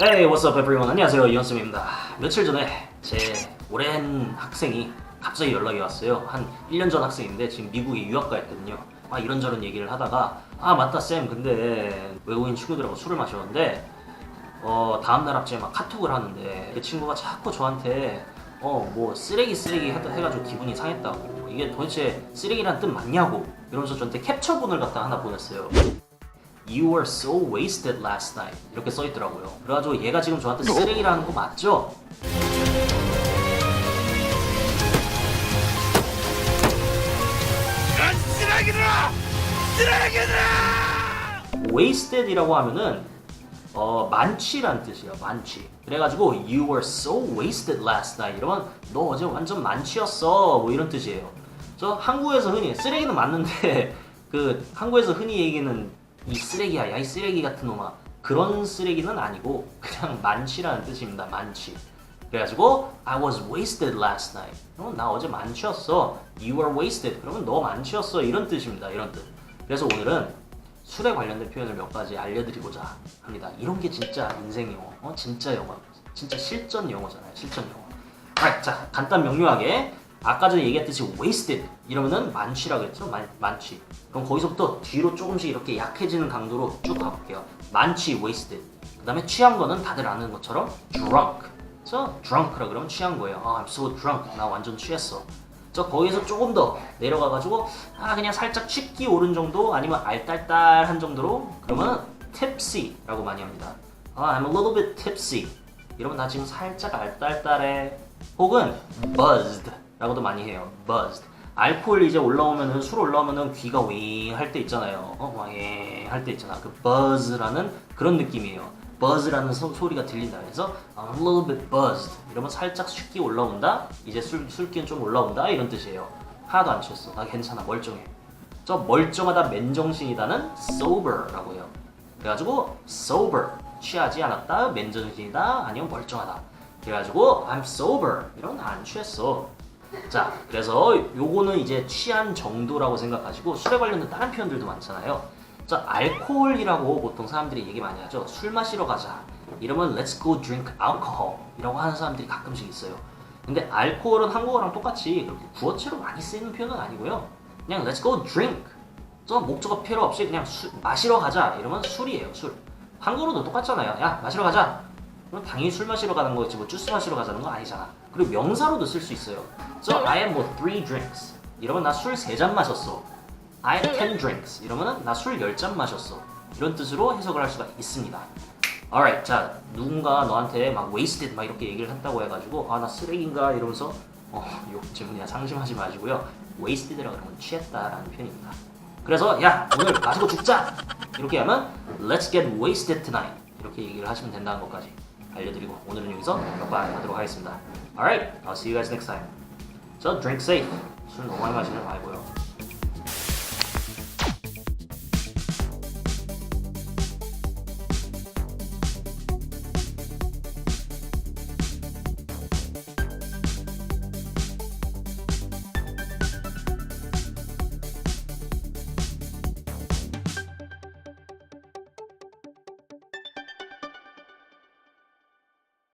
Hey, what's up everyone? 안녕하세요. 이현승입니다. 며칠 전에 제 오랜 학생이 갑자기 연락이 왔어요. 한 1년 전 학생인데 지금 미국에 유학 가 있거든요. 아 이런저런 얘기를 하다가 아 맞다 쌤 근데 외국인 친구들하고 술을 마셨는데 어 다음 날 아침에 막 카톡을 하는데 그 친구가 자꾸 저한테 어 뭐 쓰레기 쓰레기 해- 해가지고 기분이 상했다고 이게 도대체 쓰레기란 뜻 맞냐고 이러면서 저한테 캡처본을 갖다 하나 보냈어요. You were so wasted last night 이렇게 써 있더라고요. 그래가지고 얘가 지금 저한테 쓰레기라는 거 맞죠? wasted이라고 하면은 어, 만취란 뜻이에요. 만취. 그래가지고 you were so wasted last night 이러면 너 어제 완전 만취였어 뭐 이런 뜻이에요. 저 한국에서 흔히 쓰레기는 맞는데 그 한국에서 흔히 얘기는 이 쓰레기야 야 이 쓰레기 같은 놈아 그런 쓰레기는 아니고 그냥 만취라는 뜻입니다. 만취. 그래가지고 I was wasted last night. 그러면 나 어제 만취였어. You were wasted. 그러면 너 만취였어. 이런 뜻입니다. 이런 뜻. 그래서 오늘은 술에 관련된 표현을 몇 가지 알려드리고자 합니다. 이런 게 진짜 인생 영어, 어? 진짜 영어, 진짜 실전 영어잖아요. 실전 영어. 자 간단 명료하게 아까 전에 얘기했듯이 wasted 이러면은 만취라고 했죠. 만, 만취. 그럼 거기서부터 뒤로 조금씩 이렇게 약해지는 강도로 쭉 가볼게요. 만취 wasted. 그 다음에 취한 거는 다들 아는 것처럼 drunk. 그래서 drunk라 그러면 취한 거예요. 아, I'm so drunk. 나 완전 취했어. 저 거기서 조금 더 내려가가지고 아 그냥 살짝 취기 오른 정도 아니면 알딸딸한 정도로 그러면 tipsy라고 많이 합니다. 아 I'm a little bit tipsy 이러면 나 지금 살짝 알딸딸해 혹은 buzzed 라고도 많이 해요. buzzed 알코올 이제 올라오면은 술 올라오면은 귀가 윙 할 때 있잖아요. 어 윙할 때 있잖아. 그 buzz라는 그런 느낌이에요. buzz라는 소, 소리가 들린다. 그래서 a little bit buzzed. 이러면 살짝 숙기 올라온다. 이제 술 술기는 좀 올라온다. 이런 뜻이에요. 하나도 안 취했어. 나 괜찮아. 멀쩡해. 저 멀쩡하다 맨정신이다는 sober라고 해요. 그래가지고 sober 취하지 않았다. 맨정신이다. 아니면 멀쩡하다. 그래가지고 I'm sober. 이러면 안 취했어. 자, 그래서 요거는 이제 취한 정도라고 생각하시고 술에 관련된 다른 표현들도 많잖아요. 자, 알코올이라고 보통 사람들이 얘기 많이 하죠. 술 마시러 가자. 이러면 let's go drink alcohol 이라고 하는 사람들이 가끔씩 있어요. 근데 알코올은 한국어랑 똑같이 그렇게 구어체로 많이 쓰이는 표현은 아니고요. 그냥 let's go drink. 저 목적어 필요 없이 그냥 술, 마시러 가자. 이러면 술이에요, 술. 한국어로도 똑같잖아요. 야, 마시러 가자. 그럼 당연히 술 마시러 가는 거지 뭐 주스 마시러 가자는 거 아니잖아. 그리고 명사로도 쓸 수 있어요. So I had 뭐 three drinks. 이러면 나 술 세 잔 마셨어. I had 10 drinks. 이러면은 나술 10잔 마셨어. 이런 뜻으로 해석을 할 수가 있습니다. Alright, 자 누군가 너한테 막 wasted 막 이렇게 얘기를 했다고 해가지고 아 나 쓰레기인가 이러면서 어욕 질문이야 상심하지 마시고요. wasted라고 하면 취했다라는 표현입니다. 그래서 야 오늘 마시고 죽자 이렇게 하면 let's get wasted tonight 이렇게 얘기를 하시면 된다는 것까지 알려드리고 오늘은 여기서 역발하도록 하겠습니다. Alright, I'll see you guys next time. So drink safe. 술 너무 많이 마시지 말고요.